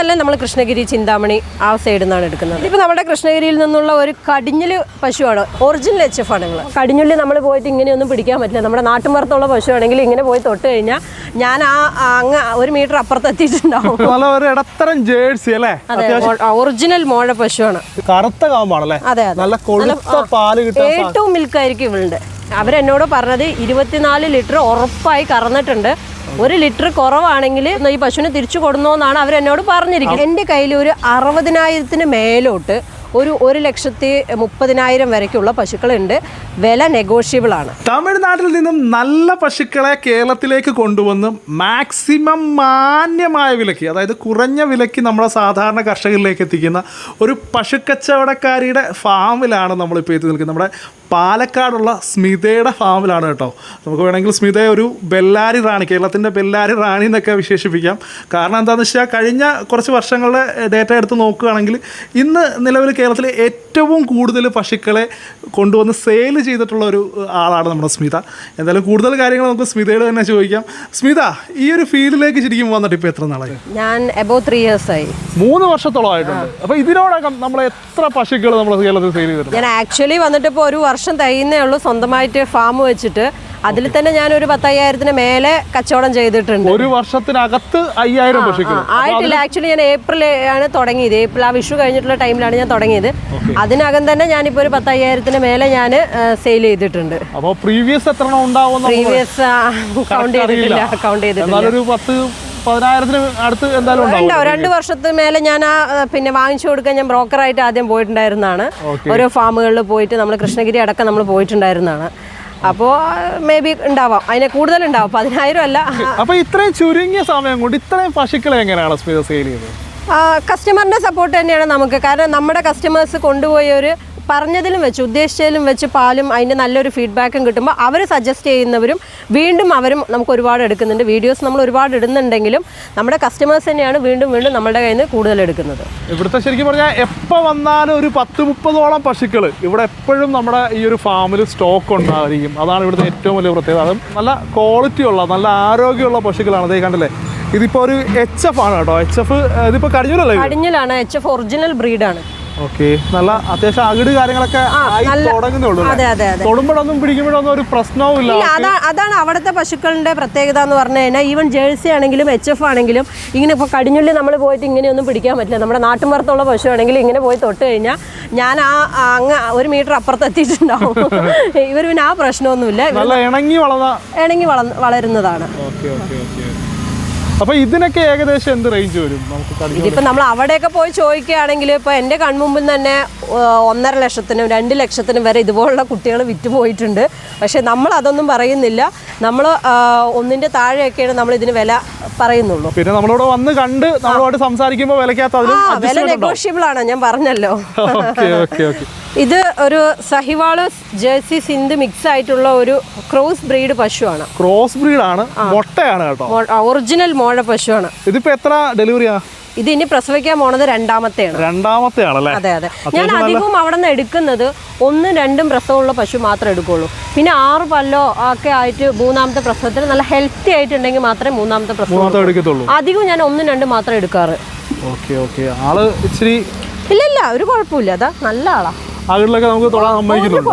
ഇതെല്ലാം നമ്മൾ കൃഷ്ണഗിരി ചിന്താമണി ആ സൈഡിൽ നിന്നാണ് എടുക്കുന്നത്. ഇപ്പോൾ നമ്മുടെ കൃഷ്ണഗിരിയിൽ നിന്നുള്ള ഒരു കടിഞ്ഞിൽ പശുവാണ്. ഒറിജിനൽ എച്ച് എഫ് ആണ് നിങ്ങൾ കടിഞ്ഞുള്ളി നമ്മൾ പോയിട്ട് ഇങ്ങനെയൊന്നും പിടിക്കാൻ പറ്റില്ല. നമ്മുടെ നാട്ടുമ്പുറത്തുള്ള പശുവാണെങ്കിൽ ഇങ്ങനെ പോയി തൊട്ട് കഴിഞ്ഞാൽ ഞാൻ ആ അങ്ങ് ഒരു മീറ്റർ അപ്പുറത്ത് എത്തിയിട്ടുണ്ടാവും ഇടത്തരം ജേഴ്സി അല്ലേ? ഒറിജിനൽ മോഴ പശുവാണ്. കറുത്ത കാമ്പാണല്ലേ അതെ നല്ല കൊഴുത്ത പാൽ ഏറ്റവും മിൽക്കായിരിക്കും ഇവളുടെ. അവരെന്നോട് പറഞ്ഞത് ഇരുപത്തിനാല് ലിറ്റർ ഉറപ്പായി കറന്നിട്ടുണ്ട്. ഒരു ലിറ്റർ കുറവാണെങ്കിൽ ഈ പശുവിനെ തിരിച്ചു കൊടുന്നോന്നാണ് അവരെന്നോട് പറഞ്ഞിരിക്കുന്നത്. എന്റെ കയ്യിൽ ഒരു അറുപതിനായിരത്തിന് മേലോട്ട് ഒരു ഒരു ലക്ഷത്തി മുപ്പതിനായിരം വരയ്ക്കുള്ള പശുക്കളുണ്ട്. വില നെഗോഷ്യബിൾ ആണ്. തമിഴ്നാട്ടിൽ നിന്നും നല്ല പശുക്കളെ കേരളത്തിലേക്ക് കൊണ്ടുവന്ന് മാക്സിമം മാന്യമായ വിലയ്ക്ക് അതായത് കുറഞ്ഞ വിലയ്ക്ക് നമ്മുടെ സാധാരണ കർഷകരിലേക്ക് എത്തിക്കുന്ന ഒരു പശുക്കച്ചവടക്കാരിയുടെ ഫാമിലാണ് നമ്മളിപ്പോൾ എത്തി നിൽക്കുന്നത്. നമ്മുടെ പാലക്കാടുള്ള സ്മിതയുടെ ഫാമിലാണ് കേട്ടോ. നമുക്ക് വേണമെങ്കിൽ സ്മിതയെ ഒരു ബെല്ലാരി റാണി കേരളത്തിന്റെ ബെല്ലാരി റാണി എന്നൊക്കെ വിശേഷിപ്പിക്കാം. കാരണം എന്താണെന്ന് വെച്ചാൽ കഴിഞ്ഞ കുറച്ച് വർഷങ്ങളുടെ ഡേറ്റ എടുത്ത് നോക്കുകയാണെങ്കിൽ ഇന്ന് നിലവിൽ കേരളത്തിലെ ഏറ്റവും കൂടുതൽ പശുക്കളെ കൊണ്ടുവന്ന് സെയിൽ ചെയ്തിട്ടുള്ള ഒരു ആളാണ് നമ്മുടെ സ്മിത. എന്തായാലും കൂടുതൽ കാര്യങ്ങൾ നമുക്ക് സ്മിതയോട് തന്നെ ചോദിക്കാം. സ്മിത ഈ ഒരു ഫീൽഡിലേക്ക് ശരിക്കും വന്നിട്ട് ഇപ്പോൾ എത്ര നാളായി? ഞാൻ എബോ ത്രീ ഇയേഴ്സ് ആയി. മൂന്ന് വർഷത്തോളമായിട്ടുണ്ട്. അപ്പോൾ ഇതിനോടകം നമ്മൾ എത്ര പശുക്കൾ നമ്മൾ കേരളത്തിൽ സെയിൽ ചെയ്തിട്ടുണ്ട്? ഞാൻ ആക്ച്വലി വന്നിട്ട് ഇപ്പോൾ ഒരു വർഷം തയ്യുന്നേ ഉള്ളൂ. സ്വന്തമായിട്ട് ഫാം വെച്ചിട്ട്. അതിൽ തന്നെ ഞാൻ ഒരു പത്തയ്യായിരത്തിന് മേലെ കച്ചവടം ചെയ്തിട്ടുണ്ട്. ഒരു വർഷത്തിനകത്ത് അയ്യായിരം ആയിട്ടില്ല. ആക്ച്വലി ഞാൻ ഏപ്രിൽ ആണ് തുടങ്ങിയത്. ഏപ്രിൽ ആ വിഷു കഴിഞ്ഞിട്ടുള്ള ടൈമിലാണ് ഞാൻ തുടങ്ങിയത്. അതിനകം തന്നെ ഞാനിപ്പോ ഒരു പത്തയ്യായിരത്തിന് മേലെ ഞാൻ സെയിൽ ചെയ്തിട്ടുണ്ട്. അപ്പോൾ പ്രീവിയസ് എത്ര പ്രീവിയസ് കൗണ്ട് ചെയ്തിട്ടില്ല. കൗണ്ട് ചെയ്തിട്ടില്ല. പതിനായിരത്തിന് അടുത്ത് എന്തായാലും ഉണ്ടാവും രണ്ട് വർഷത്തിന് മേലെ ഞാൻ ആ പിന്നെ വാങ്ങിച്ചു കൊടുക്കാൻ ഞാൻ ബ്രോക്കറായിട്ട് ആദ്യം പോയിട്ടുണ്ടായിരുന്നതാണ്. ഓരോ ഫാമുകളിൽ പോയിട്ട് നമ്മൾ കൃഷ്ണഗിരി അടക്കം നമ്മൾ പോയിട്ടുണ്ടായിരുന്നതാണ് അപ്പോൾ മേ ബി ഉണ്ടാവാം. അതിനെ കൂടുതൽ ഉണ്ടാവും പതിനായിരം അല്ല. അപ്പൊ ഇത്രയും ചുരുങ്ങിയ സമയം കൊണ്ട് ഇത്രയും പശുക്കളെ എങ്ങനെയാണ് സ്മിത സെയിൽ ചെയ്തത് കസ്റ്റമറിന്റെ സപ്പോർട്ട് തന്നെയാണ് നമുക്ക്. കാരണം നമ്മുടെ കസ്റ്റമേഴ്സ് കൊണ്ടുപോയ ഒരു പറഞ്ഞതിലും വെച്ച് ഉദ്ദേശിച്ചതിലും വെച്ച് പാലും അതിന്റെ നല്ലൊരു ഫീഡ്ബാക്കും കിട്ടുമ്പോൾ അവർ സജസ്റ്റ് ചെയ്യുന്നവരും വീണ്ടും അവരും നമുക്ക് ഒരുപാട് എടുക്കുന്നുണ്ട്. വീഡിയോസ് നമ്മൾ ഒരുപാട് ഇടുന്നുണ്ടെങ്കിലും നമ്മുടെ കസ്റ്റമേഴ്സ് തന്നെയാണ് വീണ്ടും വീണ്ടും നമ്മുടെ കയ്യിൽ നിന്ന് കൂടുതൽ എടുക്കുന്നത്. ഇവിടുത്തെ ശരിക്കും പറഞ്ഞാൽ എപ്പോൾ വന്നാലും ഒരു പത്ത് മുപ്പതോളം പശുക്കൾ ഇവിടെ എപ്പോഴും നമ്മുടെ ഈ ഒരു ഫാമിൽ സ്റ്റോക്ക് ഉണ്ടായിരിക്കും. അതാണ് ഇവിടുത്തെ ഏറ്റവും വലിയ പ്രത്യേകത. അതും നല്ല ക്വാളിറ്റി ഉള്ള നല്ല ആരോഗ്യമുള്ള പശുക്കളാണ്. അതേ കണ്ടല്ലേ? ഇതിപ്പോ ഒരു എച്ച് എഫ് ആണ് കേട്ടോ. എച്ച് എഫ് ഇതിപ്പോൾ കഴിഞ്ഞല്ലേ കടിഞ്ഞിലാണ്. എച്ച് എഫ് ഒറിജിനൽ ബ്രീഡാണ് ഓക്കെ. നല്ല അത്യാവശ്യം അകിട് കാര്യങ്ങളൊക്കെ തൊടുമ്പോഴൊന്നും പിടിക്കുമ്പോഴൊന്നും ഒരു പ്രശ്നവും ഇല്ല. ഇല്ല അതാണ് അവിടുത്തെ പശുക്കളുടെ പ്രത്യേകത എന്ന് പറഞ്ഞു കഴിഞ്ഞാൽ ഈവൻ ജേഴ്സി ആണെങ്കിലും എച്ച് എഫ് ആണെങ്കിലും ഇങ്ങനെ ഇപ്പോൾ കടിഞ്ഞുള്ളി നമ്മൾ പോയിട്ട് ഇങ്ങനെയൊന്നും പിടിക്കാൻ പറ്റില്ല. നമ്മുടെ നാട്ടുമ്പുറത്തുള്ള പശു ആണെങ്കിൽ ഇങ്ങനെ പോയി തൊട്ട് കഴിഞ്ഞാൽ ഞാൻ ആ അങ്ങ് ഒരു മീറ്റർ അപ്പുറത്തെത്തിയിട്ടുണ്ടാവും ഇവർ പിന്നെ ആ പ്രശ്നമൊന്നുമില്ല. ഇണങ്ങി വളർന്ന ഇണങ്ങി വള വളരുന്നതാണ്. Okay okay okay. അപ്പൊ ഇതിനൊക്കെ ഏകദേശം എന്ത് റേഞ്ച് വരും? നമുക്ക് കടിഞ്ഞ നമ്മൾ അവിടെയൊക്കെ പോയി ചോദിക്കുകയാണെങ്കിൽ ഇപ്പൊ എന്റെ കൺമുമ്പിൽ തന്നെ ഒന്നര ലക്ഷത്തിനും രണ്ട് ലക്ഷത്തിനും വരെ ഇതുപോലുള്ള കുട്ടികൾ വിറ്റുപോയിട്ടുണ്ട്. പക്ഷെ പക്ഷേ നമ്മൾ അതൊന്നും പറയുന്നില്ല. നമ്മൾ ഒന്നിന്റെ താഴെയൊക്കെയാണ് നമ്മൾ ഇതിന് വില പറയുന്നുള്ളൂ. പിന്നെ നമ്മളോട് വന്ന് കണ്ട് നമ്മളോട് സംസാരിക്കുമ്പോൾ വിലക്കകത്ത് വില നെഗോഷ്യബിൾ ആണ് ഞാൻ പറഞ്ഞല്ലോ. ഓക്കെ ഓക്കെ ഓക്കെ ഇത് ഒരു സഹിവാൾ ജേഴ്സി സിന്ധ് മിക്സ് ആയിട്ടുള്ള ഒരു ക്രോസ് ബ്രീഡ് പശുവാണ്. ക്രോസ് ബ്രീഡ് ആണ്. മുട്ടയാണ് കേട്ടോ. ഒറിജിനൽ മോഴ പശുവാണ്. ഇതിപ്പോ എത്ര ഡെലിവറിയാ ഇത് ഇനി പ്രസവിക്കാൻ പോണത് രണ്ടാമത്തെയാണ്. രണ്ടാമത്തെ ആണല്ലേ അതെ അതെ. ഞാൻ അധികവും അവിടെ നിന്ന് എടുക്കുന്നത് ഒന്നും രണ്ടും പ്രസവമുള്ള പശു മാത്രമേ എടുക്കുള്ളൂ. പിന്നെ ആറ് പല്ലോ ഒക്കെ ആയിട്ട് മൂന്നാമത്തെ പ്രസവത്തിന് നല്ല ഹെൽത്തി ആയിട്ടുണ്ടെങ്കിൽ മാത്രമേ മൂന്നാമത്തെ പ്രസവം എടുക്കത്തുള്ളൂ. അധികവും ഞാൻ ഒന്നും രണ്ടും മാത്രമേ എടുക്കാറ്. ഓക്കെ ഓക്കെ ആൾ ഇച്ചിരി ഇല്ല ഇല്ല. ഒരു കുഴപ്പമില്ല. അതാ നല്ല ആളാ. അകിടിലൊക്കെ നമുക്ക് തൊടാൻ സമ്മതിക്കുന്നുണ്ട്.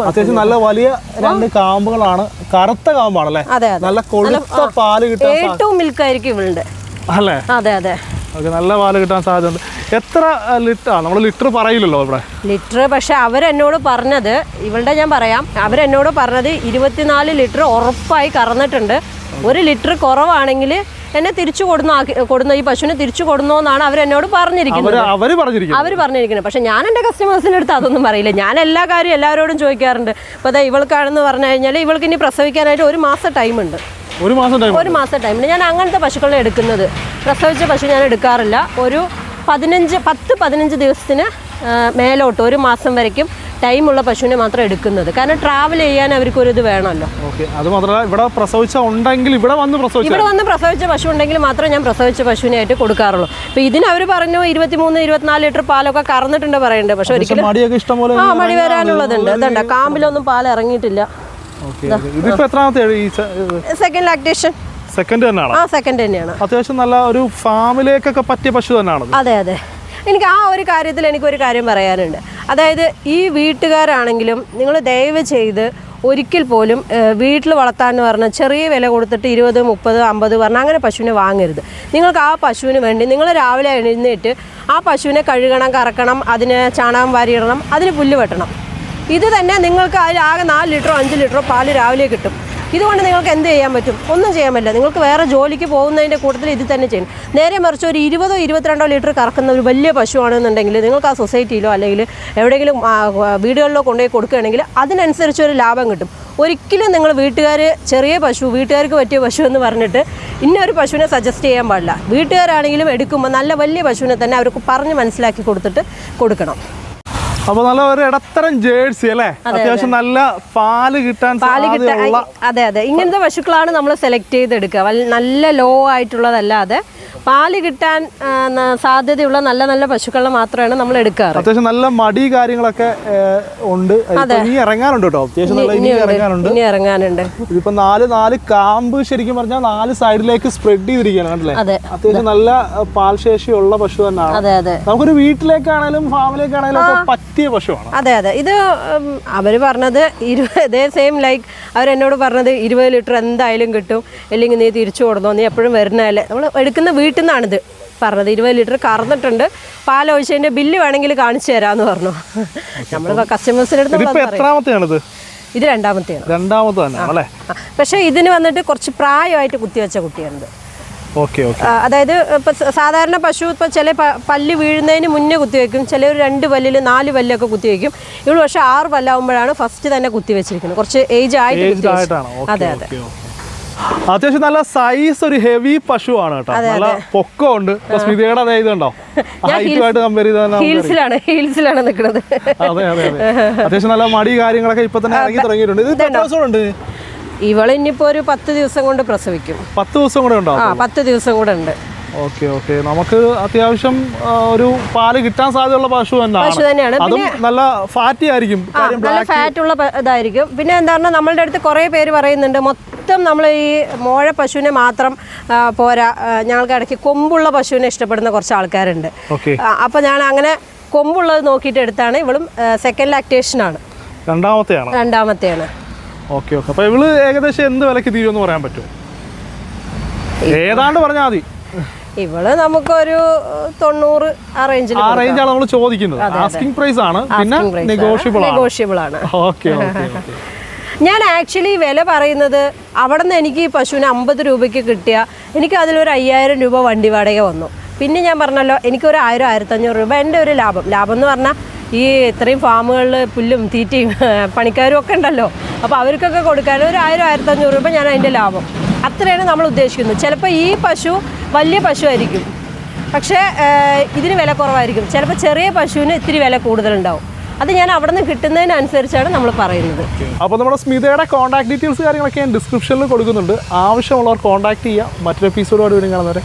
അത്യാവശ്യം നല്ല വലിയ രണ്ട് കാമ്പുകളാണ്. കറുത്ത കാമ്പാണല്ലേ? നല്ല കൊഴുത്ത പാൽ കിട്ടാൻ സാ- ഏറ്റവും മിൽക്കായിരിക്കും ഇവളുടെ. അല്ലേ? അതെ അതെ. ഓക്കെ നല്ല പാൽ കിട്ടാൻ സാധ്യതയുണ്ട്. എത്ര ലിറ്റർ ആണ് നമ്മൾ ലിറ്റർ പറയില്ലല്ലോ ഇവിടെ. ലിറ്റർ പക്ഷെ അവരെന്നോട് പറഞ്ഞത് ഇവളുടെ ഞാൻ പറയാം അവരെന്നോട് പറഞ്ഞത് ഇരുപത്തിനാല് ലിറ്റർ ഉറപ്പായി കറന്നിട്ടുണ്ട്. ഒരു ലിറ്റർ കുറവാണെങ്കിൽ എന്നെ തിരിച്ചു കൊടുന്ന കൊടുന്ന ഈ പശുവിനെ തിരിച്ചു കൊടുന്നോന്നാണ് അവരെന്നോട് പറഞ്ഞിരിക്കുന്നത്. അവർ പറഞ്ഞിരിക്കുന്നത്. പക്ഷെ ഞാൻ എന്റെ കസ്റ്റമേഴ്സിന്റെ അടുത്ത് അതൊന്നും പറയില്ല. ഞാൻ എല്ലാ കാര്യം എല്ലാവരോടും ചോദിക്കാറുണ്ട്. ഇപ്പൊ അതാ ഇവൾക്കാണെന്ന് പറഞ്ഞു കഴിഞ്ഞാൽ ഇവൾക്ക് ഇനി പ്രസവിക്കാനായിട്ട് ഒരു മാസം ടൈം ഉണ്ട്. ഒരു മാസം ടൈം ഒരു മാസം ടൈമിൽ ഞാൻ അങ്ങനത്തെ പശുക്കളെ എടുക്കുന്നത്. പ്രസവിച്ച പശു ഞാൻ എടുക്കാറില്ല. ഒരു പതിനഞ്ച് പത്ത് പതിനഞ്ച് ദിവസത്തിന് മേലോട്ട് ഒരു മാസം വരയ്ക്കും. ടൈമുള്ള പശുവിനെ മാത്രം എടുക്കുന്നത്. കാരണം ട്രാവൽ ചെയ്യാൻ അവർക്ക് ഒരു ഇത് വേണമല്ലോ അത് മാത്രമല്ല ഇവിടെ പ്രസവിച്ച ഉണ്ടെങ്കിൽ ഇവിടെ വന്ന് പ്രസവിച്ച ഇവിടെ വന്ന് പ്രസവിച്ച പശു ഉണ്ടെങ്കിൽ മാത്രമേ ഞാൻ പ്രസവിച്ച പശുവിനെ ആയിട്ട് കൊടുക്കാറുള്ളൂ. ഇപ്പൊ ഇതിന് അവർ പറഞ്ഞു ഇരുപത്തിമൂന്ന് ഇരുപത്തിനാല് ലിറ്റർ പാലൊക്കെ കറന്നിട്ടുണ്ട് പറയുന്നത് പക്ഷെ ഒരിക്കലും ആ മടി വരാനുള്ളതുണ്ട്. അതുണ്ട്. കാമ്പിലൊന്നും പാൽ ഇറങ്ങിയിട്ടില്ല. സെക്കൻഡ് ലാക്ടേഷൻ സെക്കൻഡ് തന്നെയാണ്? ആ സെക്കൻഡ് തന്നെയാണ്. അത്യാവശ്യം നല്ല ഒരു ഫാമിലേക്കൊക്കെ പറ്റിയ പശു തന്നെയാണ് അതെ അതെ. എനിക്ക് ആ ഒരു കാര്യത്തിൽ എനിക്കൊരു കാര്യം പറയാനുണ്ട്. അതായത് ഈ വീട്ടുകാരാണെങ്കിലും നിങ്ങൾ ദയവ് ചെയ്ത് ഒരിക്കൽ പോലും വീട്ടിൽ വളർത്താൻ എന്ന് പറഞ്ഞാൽ ചെറിയ വില കൊടുത്തിട്ട് ഇരുപത് മുപ്പത് അമ്പത് പറഞ്ഞാൽ അങ്ങനെ പശുവിനെ വാങ്ങരുത്. നിങ്ങൾക്ക് ആ പശുവിന് വേണ്ടി നിങ്ങൾ രാവിലെ എഴുന്നേറ്റ് ആ പശുവിനെ കഴുകണം കറക്കണം അതിന് ചാണകം വാരിയിടണം അതിന് പുല്ല് വെട്ടണം. ഇത് തന്നെ നിങ്ങൾക്ക് അതിൽ ആകെ നാല് ലിറ്ററോ അഞ്ച് ലിറ്ററോ പാൽ രാവിലെ കിട്ടും. ഇതുകൊണ്ട് നിങ്ങൾക്ക് എന്ത് ചെയ്യാൻ പറ്റും? ഒന്നും ചെയ്യാൻ പറ്റില്ല. നിങ്ങൾക്ക് വേറെ ജോലിക്ക് പോകുന്നതിന്റെ കൂട്ടത്തിൽ ഇത് തന്നെ ചെയ്യണം. നേരെ മറിച്ച് ഒരു ഇരുപതോ ഇരുപത്തിരണ്ടോ ലിറ്റർ കറക്കുന്ന ഒരു വലിയ പശുവാണെന്നുണ്ടെങ്കിൽ നിങ്ങൾക്ക് ആ സൊസൈറ്റിയിലോ അല്ലെങ്കിൽ എവിടെയെങ്കിലും വീടുകളിലോ കൊണ്ടുപോയി കൊടുക്കുകയാണെങ്കിൽ അതിനനുസരിച്ച് ഒരു ലാഭം കിട്ടും. ഒരിക്കലും നിങ്ങൾ വീട്ടുകാർ ചെറിയ പശു വീട്ടുകാർക്ക് പറ്റിയ പശു എന്ന് പറഞ്ഞിട്ട് ഇന്ന ഒരു പശുവിനെ സജസ്റ്റ് ചെയ്യാൻ പാടില്ല. വീട്ടുകാരാണെങ്കിലും എടുക്കുമ്പോൾ നല്ല വലിയ പശുവിനെ തന്നെ അവർക്ക് പറഞ്ഞ് മനസ്സിലാക്കി കൊടുത്തിട്ട് കൊടുക്കണം. അപ്പൊ നല്ല ഒരു ഇടത്തരം ജേഴ്സി അല്ലേ? അത്യാവശ്യം നല്ല പാൽ കിട്ടാൻ പാൽ കിട്ടാൻ അതെ അതെ. ഇങ്ങനത്തെ പശുക്കളാണ് നമ്മൾ സെലക്ട് ചെയ്തെടുക്കുക. നല്ല ലോ ആയിട്ടുള്ളതല്ലാതെ പാൽ കിട്ടാൻ സാധ്യതയുള്ള നല്ല നല്ല പശുക്കളെ മാത്രമാണ് നമ്മൾ എടുക്കാറ്. അത്യാവശ്യം നല്ല മടി കാര്യങ്ങളൊക്കെ ഉണ്ട്. ഇപ്പൊ ഇനി ഇറങ്ങാനുണ്ട് കേട്ടോ. അത്യാവശ്യം നല്ല ഇനി ഇറങ്ങാനുണ്ട്. ഇനി ഇറങ്ങാനുണ്ട്. ഇതിപ്പോ നാല് നാല് കാമ്പ് ശരിക്കും പറഞ്ഞാൽ നാല് സൈഡിലേക്ക് സ്പ്രെഡ് ചെയ്തിരിക്കുകയാണ് കണ്ടില്ലേ? അത്യാവശ്യം നല്ല പാൽ പാൽശേഷിയുള്ള പശു തന്നെയാണ്. അതെ അതെ. നമുക്കൊരു വീട്ടിലേക്കാണേലും ഫാമിലേക്കാണേലും പറ്റിയ പശുവാണ്. അതെ അതെ. ഇത് അവർ പറഞ്ഞത് ഇരുപത് ഇതേ സെയിം ലൈക്ക് അവരെന്നോട് പറഞ്ഞത് ഇരുപത് ലിറ്റർ എന്തായാലും കിട്ടും. അല്ലെങ്കിൽ നീ തിരിച്ചു കൊടുന്നോ നീ എപ്പോഴും വരുന്നതല്ലേ. നമ്മൾ എടുക്കുന്ന വീട്ടിൽ നിന്നാണിത് പറഞ്ഞത്. ഇരുപത് ലിറ്റർ കറന്നിട്ടുണ്ട്. പാലൊഴിച്ചതിന്റെ ബില്ല് വേണമെങ്കിൽ കാണിച്ചു തരാമെന്ന് പറഞ്ഞു. നമ്മൾ കസ്റ്റമേഴ്സിന്റെ അടുത്ത് എത്രാമത്തെയാണിത്? ഇത് രണ്ടാമത്തെയാണ്. രണ്ടാമത്തെ പക്ഷേ ഇതിന് വന്നിട്ട് കുറച്ച് പ്രായമായിട്ട് കുത്തിവെച്ച കുട്ടിയാണിത്. അതായത് ഇപ്പൊ സാധാരണ പശു ഇപ്പൊ ചില പല്ല് വീഴുന്നതിന് മുന്നേ കുത്തിവെക്കും ഒരു രണ്ട് പല്ലിൽ നാല് പല്ലൊക്കെ കുത്തിവെക്കും ഇവൾ പക്ഷെ ആറ് പല്ലാവുമ്പോഴാണ് ഫസ്റ്റ് തന്നെ കുത്തിവെച്ചിരിക്കുന്നത് കുറച്ച് ഏജ് ആയിട്ട് അതെ അതെ. അത്യാവശ്യം നല്ല സൈസ് ഒരു ഹെവി പശുവാണ് കേട്ടോ. നല്ല പൊക്കം ഉണ്ട് സ്മിതയുടെ അതേ ഇതുണ്ടോ? ഹൈറ്റുമായിട്ട് കമ്പയർ ഹീൽസിലാണ് ഹീൽസിലാണ് നിൽക്കുന്നത് അതെ അതെ അതെ. അത്യാവശ്യം നല്ല മടി കാര്യങ്ങളൊക്കെ ഇപ്പൊ തന്നെ ഇറങ്ങി തുടങ്ങിയിട്ടുണ്ട്. ഇത്? ഇവൾ ഒരു പത്ത് ദിവസം കൊണ്ട് പ്രസവിക്കും. പത്ത് ദിവസം കൂടെ ഉണ്ടോ ആ പത്ത് ദിവസം കൂടെ ഉണ്ട്. Okay okay. നമുക്ക് അത്യാവശ്യം ഒരു പാൽ കിട്ടാൻ സാധ്യതയുള്ള പശു പശു തന്നെയാണ്. അതും നല്ല ഫാറ്റി ആയിരിക്കും. നല്ല ഫാറ്റ് ഉള്ള ഇതായിരിക്കും. പിന്നെ എന്താ പറഞ്ഞാൽ നമ്മളുടെ അടുത്ത് കുറേ പേര് പറയുന്നുണ്ട് മൊത്തം നമ്മൾ ഈ മോഴ പശുവിനെ മാത്രം പോരാ. ഞങ്ങൾക്ക് ഇടയ്ക്ക് കൊമ്പുള്ള പശുവിനെ ഇഷ്ടപ്പെടുന്ന കുറച്ച് ആൾക്കാരുണ്ട്. ഓക്കെ. അപ്പോൾ ഞാൻ അങ്ങനെ കൊമ്പുള്ളത് നോക്കിയിട്ട് എടുത്താണ്. ഇവളും സെക്കൻഡ് ലാക്ടേഷനാണ് രണ്ടാമത്തെയാണ്. രണ്ടാമത്തെയാണ്. Okay okay. അപ്പൊ ഇവൾ ഏകദേശം എന്ത് വിലക്ക് തീരുമെന്ന് പറയാൻ പറ്റുമോ? ഏതാണ്ട് പറഞ്ഞാൽ മതി. ഇവൾ നമുക്കൊരു തൊണ്ണൂറ് ആ റേഞ്ചിൽ ആ റേഞ്ചാണ് നമ്മൾ ചോദിക്കുന്നത്. ആസ്കിംഗ് പ്രൈസ് ആണ്. പിന്നെ നെഗോഷ്യബിൾ നെഗോഷ്യബിൾ ആണ്. ഓക്കെ ഞാൻ ആക്ച്വലി വില പറയുന്നത് അവിടെ നിന്ന് എനിക്ക് ഈ പശുവിന് അമ്പത് രൂപയ്ക്ക് കിട്ടിയ എനിക്ക് അതിലൊരു അയ്യായിരം രൂപ വണ്ടി വാടക വന്നു. പിന്നെ ഞാൻ പറഞ്ഞല്ലോ എനിക്കൊരു ആയിരം ആയിരത്തഞ്ഞൂറ് രൂപ എന്റെ ഒരു ലാഭം. ലാഭം എന്ന് പറഞ്ഞാൽ ഈ ഇത്രയും ഫാമുകളിൽ പുല്ലും തീറ്റയും പണിക്കാരും ഒക്കെ ഉണ്ടല്ലോ. അപ്പോൾ അവർക്കൊക്കെ കൊടുക്കാൻ ഒരു ആയിരം ആയിരത്തഞ്ഞൂറ് രൂപ ഞാൻ അതിന്റെ ലാഭം. അത്രയാണ് നമ്മൾ ഉദ്ദേശിക്കുന്നത്. ചിലപ്പോൾ ഈ പശു വലിയ പശു ആയിരിക്കും പക്ഷേ ഇതിന് വില കുറവായിരിക്കും. ചിലപ്പോൾ ചെറിയ പശുവിന് ഇത്തിരി വില കൂടുതലുണ്ടാവും. അത് ഞാൻ അവിടെ നിന്ന് കിട്ടുന്നതിനനുസരിച്ചാണ് നമ്മൾ പറയുന്നത്. അപ്പോൾ നമ്മുടെ സ്മിതയുടെ കോൺടാക്ട് ഡീറ്റെയിൽസ് കാര്യങ്ങളൊക്കെ ഞാൻ ഡിസ്ക്രിപ്ഷനിൽ കൊടുക്കുന്നുണ്ട്. ആവശ്യമുള്ളവർ കോൺടാക്ട് ചെയ്യുക മറ്റൊരു എപ്പിസോഡോട് വീണ്ടും കാണുന്നവരെ.